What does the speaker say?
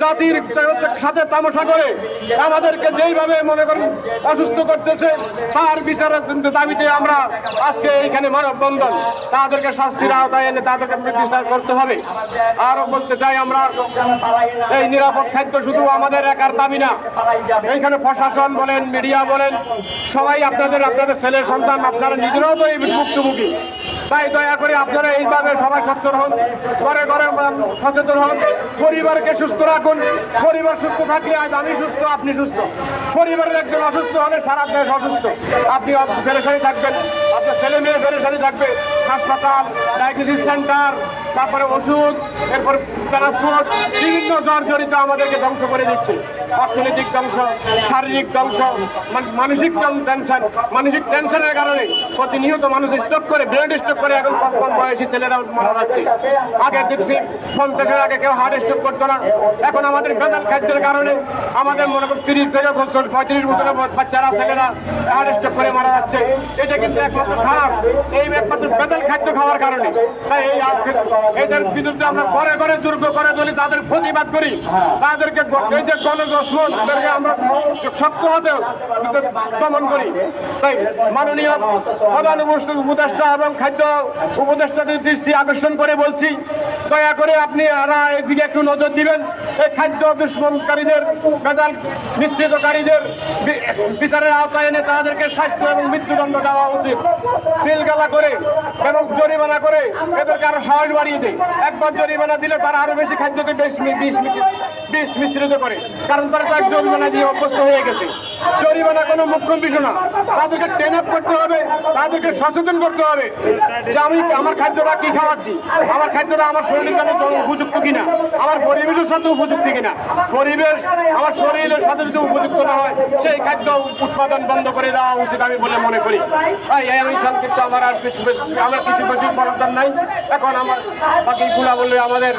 জাতির সাথে তামাশা করে আমাদেরকে যেইভাবে মনে করেন অসুস্থ করতেছে, তার বিচারের দাবিতে আমরা আজকে এইখানে মানববন্ধন। তাদেরকে শাস্তির আওতায় এনে তাদেরকে বিচার করতে হবে। আরও বলতে চাই আমরা, এই নিরাপদ খাদ্য শুধু আমাদের একার দাবি না, এইখানে প্রশাসন বলেন, মিডিয়া বলেন, সবাই আপনাদের আপনাদের ছেলে সন্তান, আপনারা নিজেরাও তো এই ভুক্তভোগী। তাই দয়া করে আপনারা এইভাবে সবাই সচ্ছল হন ঘরে ঘরে সচেতন হন। পরিবারকে সুস্থ রাখুন। পরিবার সুস্থ থাকলে আজ আমি সুস্থ, আপনি সুস্থ। পরিবারের একজন অসুস্থ হলে সারা দেশ অসুস্থ। আপনি ফেরেসারি থাকবেন। আপনার ছেলে মেয়ে ফেরেসারি থাকবে। হাসপাতাল ডায়াগনোসিস সেন্টার তারপরে ওষুধ, এরপর ট্রান্সপোর্ট বিভিন্ন জর্জরিত আমাদেরকে ধ্বংস করে দিচ্ছে। অর্থনৈতিক ধ্বংস, শারীরিক ধ্বংস, মান- মানসিক টেনশন। মানসিক টেনশনের কারণে প্রতিনিয়ত মানুষ স্ট্রোক করে ব্রেন স্ট্রোক করে এখন কম কম বয়সী ছেলেরা মারা যাচ্ছে। আগে দেখছি পঞ্চাশের আগে কেউ হার্ট স্ট্রোক করতো না। এখন আমাদের বেদাল খাদ্যের কারণে আমাদের মনে করুন তিরিশ থেকে বছর, পঁয়ত্রিশ বছরের বাচ্চারা, ছেলেরা হার্ট স্ট্রোক করে মারা যাচ্ছে। এটা কিন্তু একমাত্র খারাপ। এই একমাত্র বেদাল খাদ্য খাওয়ার কারণে। তাই এই এদের বিরুদ্ধে আমরা ঘরে ঘরে দুর্গ করে তুলি তাদের প্রতিবাদ করি। তাদেরকে এই যে গণদর্শন তাদেরকে আমরা শক্ত হতে দমন করি। তাই মাননীয় প্রধান উপদেষ্টা এবং খাদ্য উপদেষ্টাদের দৃষ্টি আকর্ষণ করে বলছি, দয়া করে আপনি আরা এদিকে একটু নজর দিবেন। এই খাদ্য দুষ্মনকারীদের বেদাল মিশ্রিতকারীদের বিচারের আওতায় এনে তাদেরকে স্বাস্থ্য এবং মৃত্যুদণ্ড দেওয়া উচিত। সিলগালা করে এবং জরিমানা করে এদেরকে আরও সাহস বাড়িয়ে দেয় একবার জরিমানা দিলে তারা আরও বেশি খাদ্যকে বেশ বিষ বিষ মিশ্রিত করে। কারণ তারা তো এক জরিমানা দিয়ে অভ্যস্ত হয়ে গেছে। জরিমানা কোনো মুখ্য বিষয় না। তাদেরকে ট্রেন আপ করতে হবে, তাদেরকে সচেতন করতে হবে যে আমি আমার খাদ্যটা কি খাওয়াচ্ছি? আমার খাদ্যটা আমার শরীরের জন্য উপযুক্ত কিনা? আমার পরিবেশের সাথে উপযুক্ত কিনা? পরিবেশ আমার শরীরের সাথে যদি উপযুক্ত না হয়, সেই খাদ্য উৎপাদন বন্ধ করে দেওয়া উচিত আমি বলে মনে করি। তাই আমি সংক্ষিপ্ত আমার আর কিছু আমার কিছু বেশি বলার নাই। এখন আমার বাকিগুলা বলে আমাদের